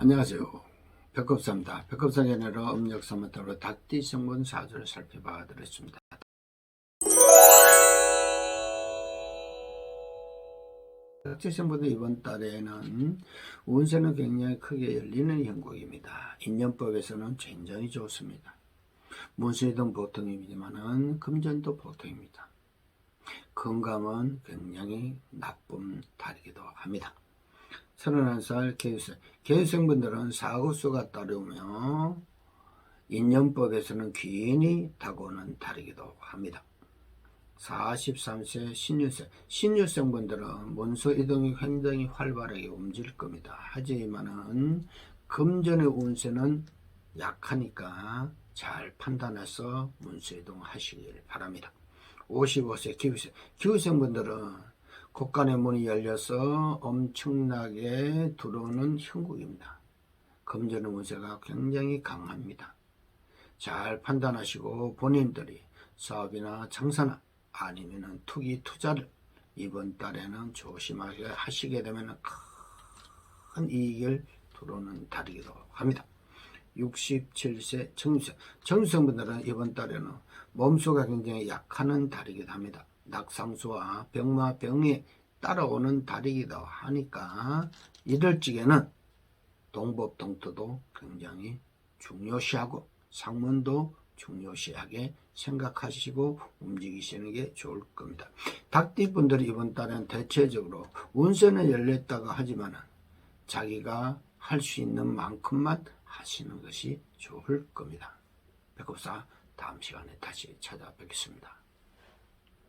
안녕하세요. 백급사입니다. 백급사가 아니라 음력 사마타로 닭띠 성분 사주를 살펴봐 드렸습니다. 닭띠 성분은 이번 달에는 운세는 굉장히 크게 열리는 형국입니다. 인연법에서는 굉장히 좋습니다. 문세도 보통이지만은 금전도 보통입니다. 건강은 굉장히 나쁜 달이기도 합니다. 31살 개유생. 개유생분들은 사고수가 따르며 인연법에서는 귀인이 다고는 다르기도 합니다. 43세 신유생. 신유생분들은 문서 이동이 굉장히 활발하게 움직일 겁니다. 하지만은 금전의 운세는 약하니까 잘 판단해서 문서 이동하시길 바랍니다. 55세 기후생. 기후생분들은 국간의 문이 열려서 엄청나게 들어오는 형국입니다. 금전의 운세가 굉장히 강합니다. 잘 판단하시고 본인들이 사업이나 장사나 아니면 투기 투자를 이번 달에는 조심하게 하시게 되면 큰 이익을 들어오는 달이기도 합니다. 67세 정유생. 정유생분들은 이번 달에는 몸수가 굉장히 약하는 달이기도 합니다. 낙상수와 병마 병이 따라오는 달이기도 하니까 이럴 적에는 동법동토도 굉장히 중요시하고 상문도 중요시하게 생각하시고 움직이시는 게 좋을 겁니다. 닭띠분들이 이번 달은 대체적으로 운세는 열렸다가 하지만 자기가 할 수 있는 만큼만 하시는 것이 좋을 겁니다. 백업사 다음 시간에 다시 찾아뵙겠습니다.